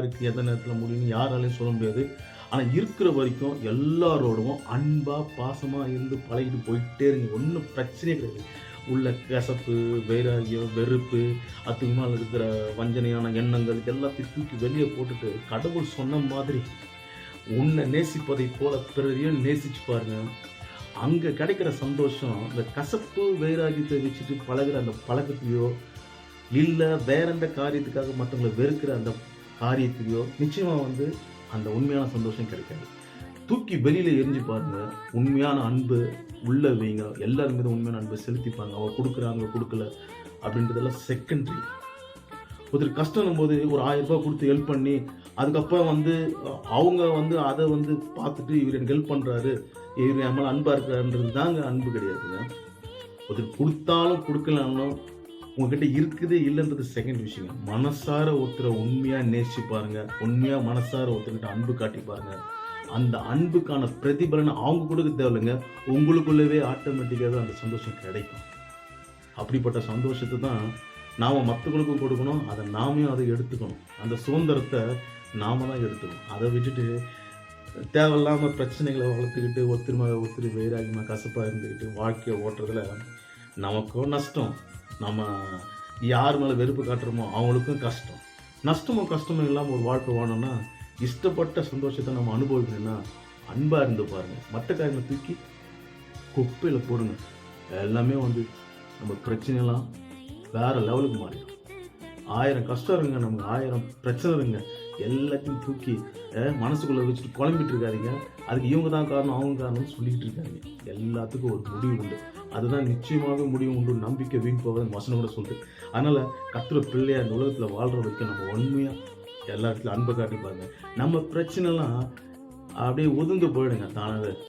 யாருக்கு எந்த நேரத்தில் முடியும்னு யாராலையும் சொல்ல முடியாது. ஆனால் இருக்கிற வரைக்கும் எல்லாரோடவும் அன்பாக பாசமாக இருந்து பழகிட்டு போயிட்டே இருங்க. ஒன்றும் பிரச்சனையே கிடையாது. உள்ள கசப்பு வைராகியம் வெறுப்பு அதுக்கு மேலே இருக்கிற வஞ்சனையான எண்ணங்கள் எல்லாத்தையும் தூக்கி வெளியே போட்டுட்டு கடவுள் சொன்ன மாதிரி உன்னை நேசிப்பதை போல பிறரையும் நேசிச்சு பாருங்க. அங்கே கிடைக்கிற சந்தோஷம் இந்த கசப்பு வைராகியத்தை வச்சுட்டு பழகுற அந்த பழக்கத்தையோ இல்லை வேற எந்த காரியத்துக்காக மற்றவங்களை வெறுக்கிற அந்த காரியத்துலையோ நிச்சயமாக வந்து அந்த உண்மையான சந்தோஷம் கிடைக்காது. தூக்கி வெளியில் எரிஞ்சு பாருங்க உண்மையான அன்பு உள்ள வைங்க. எல்லாரும் மீதும் உண்மையான அன்பை செலுத்திப்பாங்க. அவங்க கொடுக்குறாங்க கொடுக்கல அப்படின்றதெல்லாம் செகண்டரி ஒருத்தர் கஷ்டம் போது ஒரு ஆயிரம் ரூபாய் கொடுத்து ஹெல்ப் பண்ணி அதுக்கப்புறம் வந்து அவங்க வந்து அதை வந்து பார்த்துட்டு இவர் எனக்கு ஹெல்ப் பண்ணுறாரு இவர் என் மேலே அன்பாக இருக்கிறாருன்றது தாங்க அன்பு கிடையாதுங்க. ஒருத்தர் கொடுத்தாலும் கொடுக்கலனாலும் உங்ககிட்ட இருக்குது இல்லைன்றது செகண்ட் விஷயம். மனசார ஒருத்தரை உண்மையாக நேசிச்சு பாருங்க. உண்மையாக மனசார ஒருத்தர்கிட்ட அன்பு காட்டி பாருங்க. அந்த அன்புக்கான பிரதிபலனை அவங்க கொடுக்க தேவையில்லைங்க. உங்களுக்குள்ளவே ஆட்டோமேட்டிக்காகவே அந்த சந்தோஷம் கிடைக்கும். அப்படிப்பட்ட சந்தோஷத்தை தான் நாம் மற்றவங்களுக்கும் கொடுக்கணும். அதை நாமையும் அதை எடுத்துக்கணும். அந்த சுதந்திரத்தை நாம தான் எடுத்துக்கணும். அதை விட்டுட்டு தேவையில்லாமல் பிரச்சனைகளை வளர்த்துக்கிட்டு ஒருத்தர் மேலே ஒருத்தர் வைராகியமாக கசப்பாக இருந்துக்கிட்டு வாழ்க்கையை ஓட்டுறதுல நமக்கும் நஷ்டம். நம்ம யார் மேலே வெறுப்பு காட்டுறோமோ அவங்களுக்கும் கஷ்டம். நஷ்டமும் கஷ்டமும் இல்லாமல் ஒரு வாழ்க்கை வாழணும்னா இஷ்டப்பட்ட சந்தோஷத்தை நம்ம அனுபவிக்கணும்னா அன்பாக இருந்து பாருங்கள் மற்ற காரியங்களை தூக்கி குப்பையில் போடுங்க. எல்லாமே வந்து நம்ம பிரச்சனைலாம் வேறு லெவலுக்கு மாறிடும். ஆயிரம் கஷ்டம் இருங்க நமக்கு. ஆயிரம் பிரச்சனை இருங்க எல்லாத்தையும் தூக்கி மனசுக்குள்ளே வச்சுட்டு குழம்பிட்டு இருக்காதீங்க. அதுக்கு இவங்க தான் காரணம் அவங்க காரணம்னு சொல்லிக்கிட்டு இருக்காங்க எல்லாத்துக்கும் ஒரு முடிவு உண்டு. அதுதான் நிச்சயமாக முடிவு உண்டு. நம்பிக்கை வீண் போவதுன்னு வசனம் கூட சொல்லுது. அதனால் கத்துற பிள்ளையா இந்த உலகத்தில் வாழ்கிற வரைக்கும் நம்ம உண்மையாக எல்லா இடத்துலையும் அன்பை காட்டி பாருங்க. நம்ம பிரச்சனைலாம் அப்படியே ஒதுங்க போயிடுங்க. தானாக